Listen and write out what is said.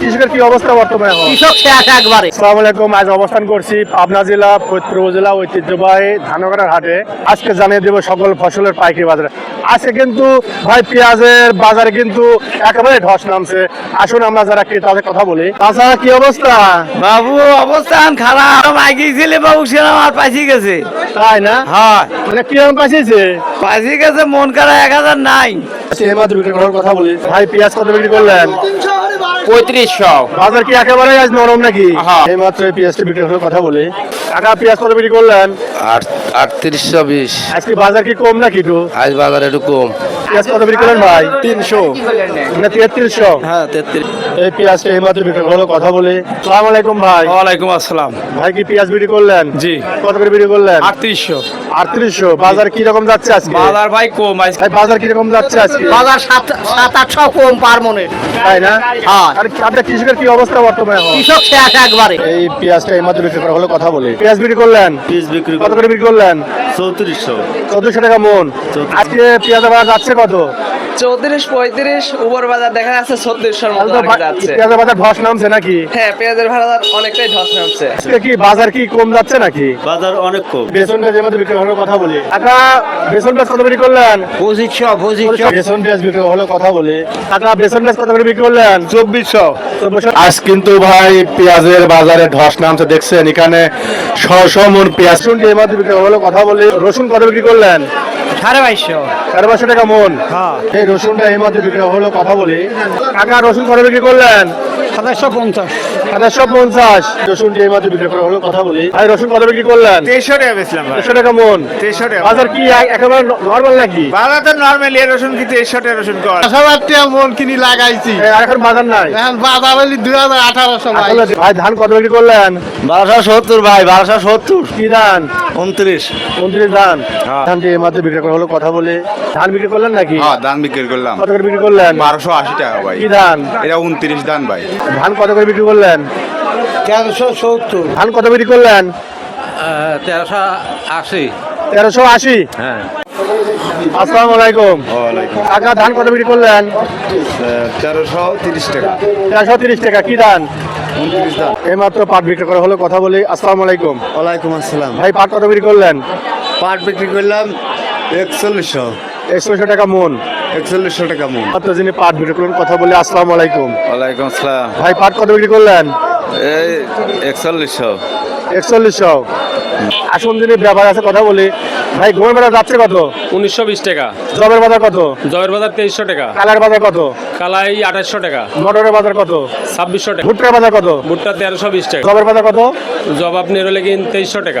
কৃষকের কি অবস্থা বর্তমানে? কৃষক শেষ একবারে। আসসালামু আলাইকুম আজ অবস্থান করছি পাবনা জেলা ফরিদপুর উপজেলা ঐতিহ্যবাহী ধানগড়ার হাটে। আজকে জানিয়ে দেবো সকল ফসলের পাইকারি বাজারে। আজকে কিন্তু ভাই পেঁয়াজের বাজারে কিন্তু একেবারে ধস নামছে। আসুন আমরা যারা ক্রেতাদের কথা বলি। তাছাড়া কি অবস্থা? বাবু অবস্থান খারাপ। মাইকি ছেলে বাবু সেরকম আর পাইছি গেছে। তাই না? হ্যাঁ। মানে কীরকম পাইছে পাইছি গেছে মন খারাপ এক হাজার নাই। মাত্র কথা বলি। ভাই পেঁয়াজ কত বিক্রি করলেন? পঁয়ত্রিশশো। বাজার কি একেবারে আজ নরম নাকি? হ্যাঁ। এই মাত্র পেঁয়াজটা বিক্রি করার কথা বলি। টাকা পেঁয়াজ কত বিক্রি করলেন? আটত্রিশশো বিশ। আজকে বাজার কি কম নাকি একটু? আজ বাজার একটু কম। পেঁয়াজ কত বিক্রি করলেন ভাই? তিনশো। মানে তেত্রিশশো। হ্যাঁ তেত্রিশ। এই পেঁয়াজটা এই বিক্রি হলো কথা বলি। সালাম আলাইকুম ভাই। ওয়ালাইকুম আসসালাম। ভাই কি পেঁয়াজ বিক্রি করলেন? জি। কত করে বিক্রি করলেন? আটত্রিশশো। আটত্রিশশো। বাজার কি রকম যাচ্ছে আজকে? বাজার ভাই কম ভাই বাজার কি রকম যাচ্ছে আজকে? বাজার সাত সাত আটশো কম পার মনে। তাই না? হ্যাঁ। আর আপনার কৃষকের কি অবস্থা বর্তমানে এখন? কৃষক শেষ একবারে। এই পেঁয়াজটা এই মাত্র বিক্রি করা হলো কথা বলি। পেঁয়াজ বিক্রি করলেন? বিক্রি কত করে বিক্রি করলেন? চৌত্রিশশো। চোদ্দশো টাকা মন। আজকে পেঁয়াজ বাজার যাচ্ছে কত? চৌত্রিশ পঁয়ত্রিশ উপর বাজার দেখা যাচ্ছে ছত্রিশশোর মতো যাচ্ছে। পেঁয়াজের বাজার ধস নামছে নাকি? হ্যাঁ পেঁয়াজের ভাড়া অনেকটাই ধস নামছে। কি বাজার কি কম যাচ্ছে নাকি? বাজার অনেক কম। বেসনটা যে মধ্যে বিক্রি হলো কথা বলি। কাকা বেসন পেঁয়াজ কত বিক্রি করলেন? পঁচিশশো পঁচিশশো। বেসন পেঁয়াজ বিক্রি হলো কথা বলি। কাকা বেসন পেঁয়াজ কত করে বিক্রি করলেন? চব্বিশশো। আজ কিন্তু ভাই পেঁয়াজের বাজারে ধস নামছে দেখছেন? এখানে মন পেঁয়াজ। এই মধ্যে বিক্রি হলো কথা বলি। রসুন কত বিক্রি করলেন? সাড়ে বাইশশো। তেরো পাঁচশো টাকা মন। এই রসুনটা এই মধ্যে বিক্রি হলো কথা বলি। কাকা রসুন কত বিক্রি করলেন? সাতাশশো পঞ্চাশ। সাতাশশো পঞ্চাশ। রসুন এই মধ্যে বিক্রি করা হলো কথা বলি। ভাই রসুন কত বিক্রি করলেন? তেইশশো টাকা বেচলাম ভাই। টাকা মন। তেইশশো টাকা। বাজার কি একেবারে নর্মাল নাকি? বাজার তো নর্মালি রসুন কি তেইশশো টাকা রসুন কর মন কিনি লাগাইছি। আর এখন বাজার নাই? এখন বাজার হলি দুই হাজার আঠারোশো ভাই ধান কত বিক্রি করলেন? বারোশো সত্তর ভাই বারোশো সত্তর। কি ধান? উনত্রিশ। উনত্রিশ ধান। ধানটি এই মাত্র বিক্রি করা হলো কথা বলে। ধান বিক্রি করলেন নাকি? হ্যাঁ ধান বিক্রি করলাম। কত করে বিক্রি করলেন? বারোশো আশি টাকা ভাই। কি ধান? এটা উনত্রিশ ধান ভাই। ধান কত করে বিক্রি করলেন? তেরোশো সত্তর। ধান কত বিক্রি করলেন? তেরোশো আশি। তেরোশো আশি? হ্যাঁ। আসসালামু আলাইকুম। ওয়ালাইকুম। কাকা ধান কত বিক্রি করলেন? তেরোশো তিরিশ টাকা। তেরোশো তিরিশ টাকা কি ধান? উনত্রিশ ধান এই মাত্র পাট বিক্রি করা হলো কথা বলি আসসালামু আলাইকুম। ওয়ালাইকুম আসসালাম। ভাই পাট কত বিক্রি করলেন? পাট বিক্রি করলাম একচল্লিশশো। একশোশো টাকা মন। একচল্লিশশো টাকা মন। মাত্র যিনি পাট বিক্রি করলেন কথা বলি আসসালামু আলাইকুম। ওয়ালাইকুম আসসালাম। ভাই পাট কত বিক্রি করলেন? এই একচল্লিশশো। একচল্লিশশো। আসুন যিনি ব্যাপার আছে কথা বলি। ভাই গমের বাজার যাচ্ছে কত? উনিশশো বিশ টাকা। জবের বাজার কত? জয়ের বাজার তেইশশো টাকা। কালার বাজার কত? কালাই আঠাশশো টাকা। মটরের বাজার কত? ছাব্বিশশো টাকা। ভুট্টার বাজার কত? ভুট্টা তেরোশো বিশ টাকা। জবের বাজার কত? জব আপনি রলে কিন তেইশশো টাকা।